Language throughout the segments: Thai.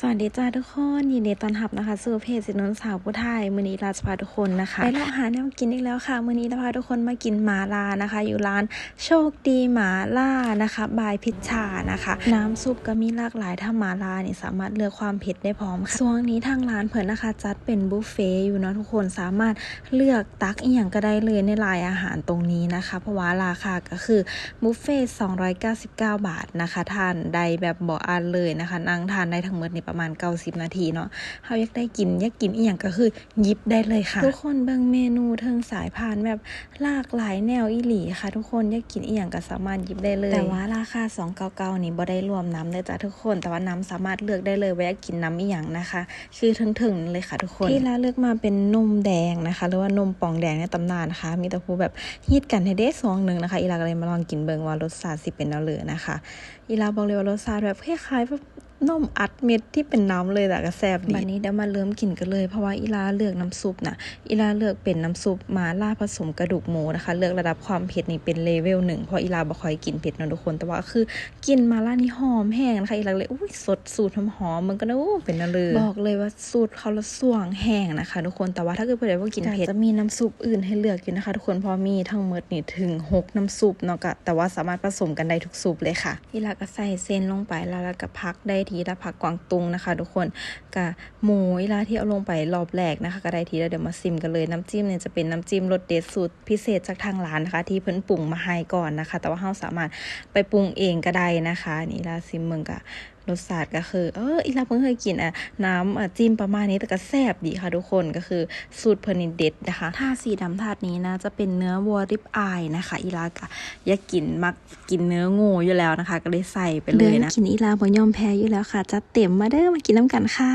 สวัสดีจ้าทุกคนยินดีต้อนรับนะคะสู่เพจสินนสาวผู้ไทยมือนี้ราจะพาทุกคนนะคะไปเลาะหาแนวกินอีกแล้วค่ะมือนี้จะพาทุกคนมากินหมาล่านะคะ อยู่ร้านโชคดีหมาล่านะคะ บายพิชชานะคะ น้ำซุปก็มีหลากหลายถ้าหมาล่านี่สามารถเลือกความเผ็ดได้พร้อมค่ะช่วงนี้ทางร้านเพิ่นนะคะจัดเป็นบุฟเฟ่ต์อยู่เนาะทุกคนสามารถเลือกตักอีหยังก็ได้เลยในรายอาหารตรงนี้นะคะ เพราะว่าราคาก็คือบุฟเฟ่ต์299 บาทนะคะทานได้แบบบ่อันเลยนะคะนั่งทานได้ทั้งหมดในประมาณ 90 นาทีเนาะเฮาอยากได้กินอยากกินอีหยังก็คือหยิบได้เลยค่ะ ทุกคนเบิ่งเมนูเทิงสายพานแบบหลากหลายแนวอีหลีค่ะ ทุกคนอยากกินอีหยังก็สามารถหยิบได้เลย แต่ว่าราคา 299 นี่บ่ได้รวมน้ำเลยจ้ะทุกคน แต่ว่าน้ำสามารถเลือกได้เลยว่าอยากกินน้ำอีหยังนะคะ คือถึงๆเลยค่ะทุกคนที่ร้านเลือกมาเป็นนมแดงนะคะ หรือว่านมป่องแดงในตำนานนะคะมีแต่ผู้แบบฮิตกันให้ได้ซองหนึ่งนะคะอีลาก็เลยมาลองกินเบิงว่ารสชาติสิเป็นแนวเลยนะคะอีลาบอกเลยว่ารสชาติแบบคล้ายๆแบบ นมอัดเม็ดที่เป็นน้ำเลยแต่ก็แซ่บดีบัดนี้เดี๋ยวมาเริ่มกินกันเลยเพราะว่าอีลาเลือกน้ำซุปนะอีลาเลือกเป็นน้ำซุปมาล่าผสมกระดูกหมูนะคะ เลือกระดับความเผ็ดนี่เป็นเลเวลหนึ่งเพราะอีลาบ่ค่อยกินเผ็ดเนาะทุกคน แต่ว่าคือกินมาล่านี่หอมแห้งนะคะอีลาเลยอุ้ยสดสูตรหอมๆมันก็นะอู้เป็นนาเลยบอกเลยว่าสูตรเขาละส่วงแห้งนะคะทุกคนแต่ว่าถ้าเกิดเพื่อนว่ากินเผ็ดจะมีน้ำซุปอื่นให้เลือกอยู่นะคะ ทุกคนเพอมีทั้งหมดนี่ถึงหกน้ำซุปเนาะก็แต่ว่าสามารถผสมกันได้ทุกซุปเลยค่ะอีลาก็ใส่เส้นลงไปแล้วแล้วก็พักได้ทีละผักกวางตุงนะคะ ทุกคนกับหมูลาที่เอาลงไปรอบแรกนะคะก็ได้ทีแล้วเดี๋ยวมาซิมกันเลยน้ำจิ้มเนี่ยจะเป็นน้ำจิ้มรสเด็ดสูตรพิเศษจากทางร้านนะคะ ที่เพิ่นปรุงมาให้ก่อนนะคะ แต่ว่าเราสามารถไปปรุงเองก็ได้นะคะ นี่ลาซิมเมืองกะ รสชาติก็คือ เอออีลาเพิ่งเคยกินอะน้ำอะจิ้มประมาณนี้แต่ก็แซ่บดีค่ะทุกคนก็คือสูตรเพอร์นิเด็ดนะคะถ้าสีดำถาดนี้นะจะเป็นเนื้อวัวริบอายนะคะ อีลากะอยากกินมักกินเนื้องูอยู่แล้วนะคะ ก็เลยใส่ไปเลยนะกินอีลาบ่ยอมแพ้อยู่แล้วค่ะจัดเต็มมาเด้อมากินน้ำกันค่ะ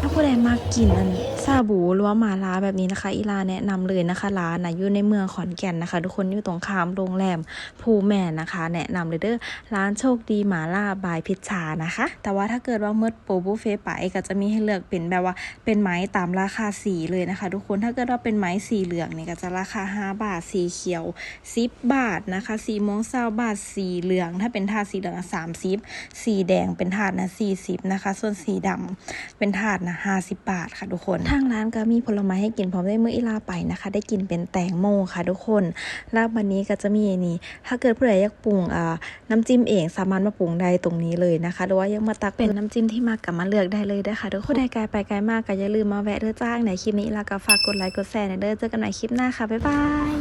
ถ้าผู้ใดมากินอัน ซาบูหรือว่าหมาล่าแบบนี้นะคะอีลาแนะนำเลยนะคะร้านนะอยู่ในเมืองขอนแก่นนะคะ ทุกคนอยู่ตรงข้ามโรงแรมภูแม่นะคะ แนะนำเลยเด้อร้านโชคดีหมาล่าบายพิชชานะคะ แต่ว่าถ้าเกิดว่าเมื่อโปรบุฟเฟ่ไปก็จะมีให้เลือกเป็นแบบว่าเป็นไม้ตามราคาสีเลยนะคะ ทุกคนถ้าเกิดว่าเป็นไม้สีเหลืองเนี่ยก็จะราคา 5 บาทสีเขียว 10 บาทนะคะสีม่วงเศร้าบาทสีเหลือง ถ้าเป็นถาดสีเหลืองสามสิบสีแดงเป็นถาดนะ40นะคะ ส่วนสีดำเป็นถาดนะ50บาทค่ะทุกคนทางร้านก็มีผลไม้ให้กินพร้อมได้เมื่ออีลาไปนะคะ ได้กินเป็นแตงโมค่ะทุกคนแล้ววันนี้ก็จะมีนี่ถ้าเกิดผู้ใดอยากปรุงอ่าน้ำจิ้มเองสามารถมาปรุงได้ตรงนี้เลยนะคะ หรือว่ายังมาตักเป็นน้ำจิ้มที่มากกับมาเลือกได้เลยนะคะทุกคนใดไกลไปไกลมากก็อย่าลืมมาแวะเด้อจ้างในคลิปนี้อีลาก็ฝากกดไลค์กดแชร์หน่อยเด้อเจอกันใหม่คลิปหน้าค่ะบ๊ายบาย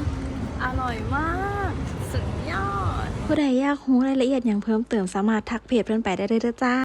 อร่อยมากสุดยอดผู้ใดอยากรู้รายละเอียดอย่างเพิ่มเติมสามารถทักเพจเพื่อนไปได้เลยเด้อจ้า